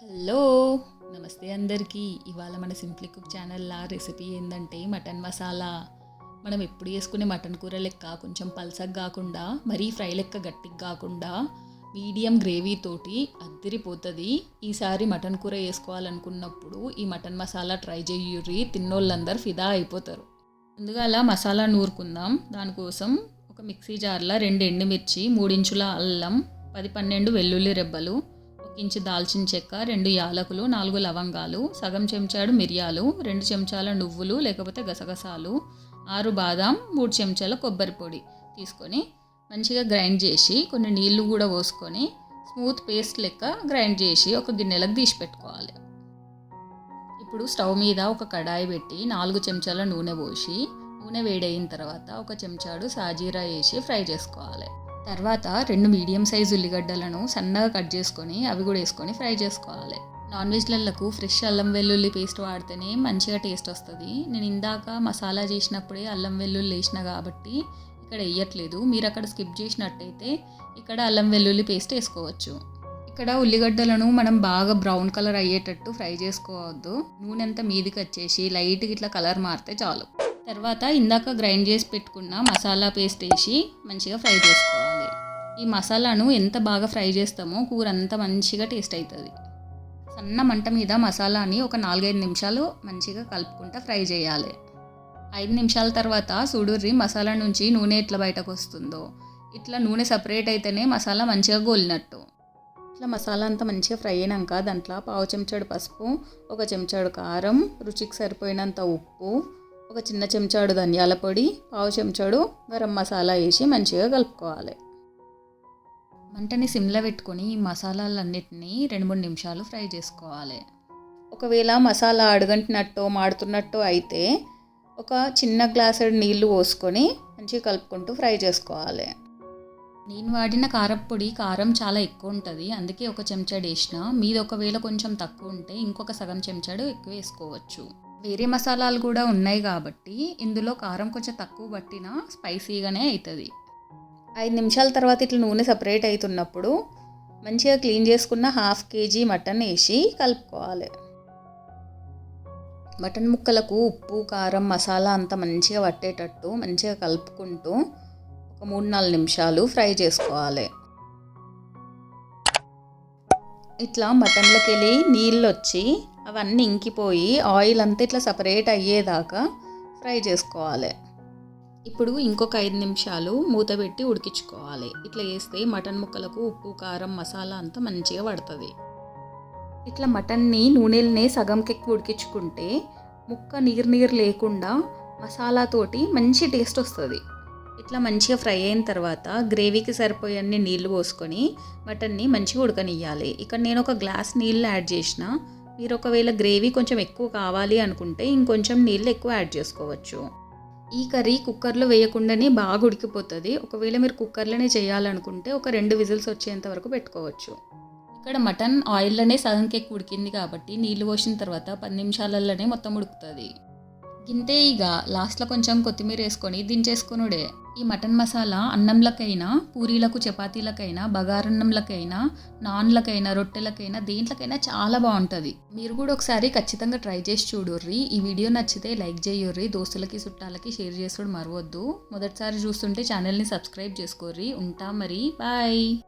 Hello నమస్తే అందరికీ. ఇవాళ మన సింప్లీ కుక్ ఛానల్లా రెసిపీ ఏంటంటే మటన్ మసాలా. మనం ఎప్పుడు చేసుకునే మటన్ కూర లెక్క కొంచెం పల్సగా కాకుండా మరీ ఫ్రై లెక్క గట్టిగా కాకుండా మీడియం గ్రేవీ తోటి అద్దరిపోతుంది. ఈసారి మటన్ కూర వేసుకోవాలనుకున్నప్పుడు ఈ మటన్ మసాలా ట్రై చేయుర్రి తిన్నోళ్ళందరూ ఫిదా అయిపోతారు. ముందుగా అలా మసాలా నూరుకుందాం. దానికోసం ఒక మిక్సీ జార్లో రెండు ఎండుమిర్చి మూడించుల అల్లం పది పన్నెండు వెల్లుల్లి రెబ్బలు ఇంచు దాల్చిన చెక్క రెండు యాలకులు నాలుగు లవంగాలు సగం చెంచాడు మిరియాలు రెండు చెంచాల నువ్వులు లేకపోతే గసగసాలు ఆరు బాదాం మూడు చెంచాల కొబ్బరి పొడి తీసుకొని మంచిగా గ్రైండ్ చేసి కొన్ని నీళ్ళు కూడా పోసుకొని స్మూత్ పేస్ట్ లెక్క గ్రైండ్ చేసి ఒక గిన్నెలకు తీసి పెట్టుకోవాలి. ఇప్పుడు స్టవ్ మీద ఒక కడాయి పెట్టి నాలుగు చెంచాల నూనె పోసి నూనె వేడైన తర్వాత ఒక చెంచాడు సాజీరా వేసి ఫ్రై చేసుకోవాలి. తర్వాత రెండు మీడియం సైజు ఉల్లిగడ్డలను సన్నగా కట్ చేసుకొని అవి కూడా వేసుకొని ఫ్రై చేసుకోవాలి. నాన్ వెజ్లకు ఫ్రెష్ అల్లం వెల్లుల్లి పేస్ట్ వాడితేనే మంచిగా టేస్ట్ వస్తుంది. నేను ఇందాక మసాలా చేసినప్పుడే అల్లం వెల్లుల్లి వేసిన కాబట్టి ఇక్కడ వేయట్లేదు. మీరు అక్కడ స్కిప్ చేసినట్టయితే ఇక్కడ అల్లం వెల్లుల్లి పేస్ట్ వేసుకోవచ్చు. ఇక్కడ ఉల్లిగడ్డలను మనం బాగా బ్రౌన్ కలర్ అయ్యేటట్టు ఫ్రై చేసుకోవద్దు. నూనె అంతా మీదికి వచ్చేసి లైట్గా ఇట్లా కలర్ మారితే చాలు. తర్వాత ఇందాక గ్రైండ్ చేసి పెట్టుకున్న మసాలా పేస్ట్ వేసి మంచిగా ఫ్రై చేసుకోవాలి. ఈ మసాలాను ఎంత బాగా ఫ్రై చేస్తామో కూర అంత మంచిగా టేస్ట్ అవుతుంది సన్న మంట మీద మసాలాని ఒక నాలుగైదు నిమిషాలు మంచిగా కలుపుకుంటా ఫ్రై చేయాలి. ఐదు నిమిషాల తర్వాత సుడుర్రి మసాలా నుంచి నూనె ఎట్లా బయటకు వస్తుందో ఇట్లా నూనె సపరేట్ అయితేనే మసాలా మంచిగా గోలినట్టు. ఇట్లా మసాలా అంతా మంచిగా ఫ్రై అయినాక దాంట్లో పావు చెంచాడు పసుపు ఒక చెంచాడు కారం రుచికి సరిపోయినంత ఉప్పు ఒక చిన్న చెంచాడు ధనియాల పొడి పావు చెంచాడు గరం మసాలా వేసి మంచిగా కలుపుకోవాలి. మంటని సిమ్లో పెట్టుకొని ఈ మసాలాలన్నిటినీ రెండు మూడు నిమిషాలు ఫ్రై చేసుకోవాలి. ఒకవేళ మసాలా అడుగంటినట్టు మాడుతున్నట్టు అయితే ఒక చిన్న గ్లాసుడు నీళ్ళు పోసుకొని మంచిగా కలుపుకుంటూ ఫ్రై చేసుకోవాలి. నేను వాడిన కారప్పొడి కారం చాలా ఎక్కువ ఉంటుంది. అందుకే ఒక చెంచాడు వేసిన. మీది ఒకవేళ కొంచెం తక్కువ ఉంటే ఇంకొక సగం చెంచాడు ఎక్కువ వేసుకోవచ్చు. వేరే మసాలాలు కూడా ఉన్నాయి కాబట్టి ఇందులో కారం కొంచెం తక్కువ పట్టినా స్పైసీగానే అవుతుంది ఐదు నిమిషాల తర్వాత ఇట్లా నూనె సపరేట్ అవుతున్నప్పుడు మంచిగా క్లీన్ చేసుకున్న హాఫ్ కేజీ మటన్ వేసి కలుపుకోవాలి. మటన్ ముక్కలకు ఉప్పు కారం మసాలా అంతా మంచిగా పట్టేటట్టు మంచిగా కలుపుకుంటూ ఒక మూడు నాలుగు నిమిషాలు ఫ్రై చేసుకోవాలి. ఇట్లా మటన్లోకి వెళ్ళి నీళ్ళు వచ్చి అవన్నీ ఇంకిపోయి ఆయిల్ అంతా ఇట్లా సపరేట్ అయ్యేదాకా ఫ్రై చేసుకోవాలి. ఇప్పుడు ఇంకొక ఐదు నిమిషాలు మూత పెట్టి ఉడికించుకోవాలి. ఇట్లా వేస్తే మటన్ ముక్కలకు ఉప్పు కారం మసాలా అంతా మంచిగా పడుతుంది. ఇట్లా మటన్ని నూనెలనే సగంకి ఎక్కువ ఉడికించుకుంటే ముక్క నీరు నీరు లేకుండా మసాలాతోటి మంచి టేస్ట్ వస్తుంది. ఇట్లా మంచిగా ఫ్రై అయిన తర్వాత గ్రేవీకి సరిపోయన్ని నీళ్ళు పోసుకొని మటన్ని మంచిగా ఉడకనియ్యాలి. ఇక్కడ నేను ఒక గ్లాస్ నీళ్ళు యాడ్ చేసిన. మీరు ఒకవేళ గ్రేవీ కొంచెం ఎక్కువ కావాలి అనుకుంటే ఇంకొంచెం నీళ్ళు ఎక్కువ యాడ్ చేసుకోవచ్చు. ఈ కర్రీ కుక్కర్లో వేయకుండానే బాగా ఉడికిపోతుంది. ఒకవేళ మీరు కుక్కర్లోనే చేయాలనుకుంటే ఒక రెండు విజిల్స్ వచ్చేంత వరకు పెట్టుకోవచ్చు. ఇక్కడ మటన్ ఆయిల్లోనే సగం కేక్ ఉడికింది కాబట్టి నీళ్ళు పోసిన తర్వాత పది నిమిషాలలోనే మొత్తం ఉడుకుతుంది. గింతే ఇక లాస్ట్లో కొంచెం కొత్తిమీర వేసుకొని దించేసుకునుడే. ఈ మటన్ మసాలా అన్నంలకైనా పూరీలకు చపాతీలకైనా బగారన్నంలకైనా నాన్లకైనా రొట్టెలకైనా దేంట్లకైనా చాలా బాగుంటుంది. మీరు కూడా ఒకసారి ఖచ్చితంగా ట్రై చేసి చూడుర్రి. ఈ వీడియో నచ్చితే లైక్ చేయుర్రి దోస్తులకి చుట్టాలకి షేర్ చేసుడు మరవద్దు. మొదటిసారి చూస్తుంటే ఛానల్ని సబ్స్క్రైబ్ చేసుకోర్రి. ఉంటా మరి. బాయ్.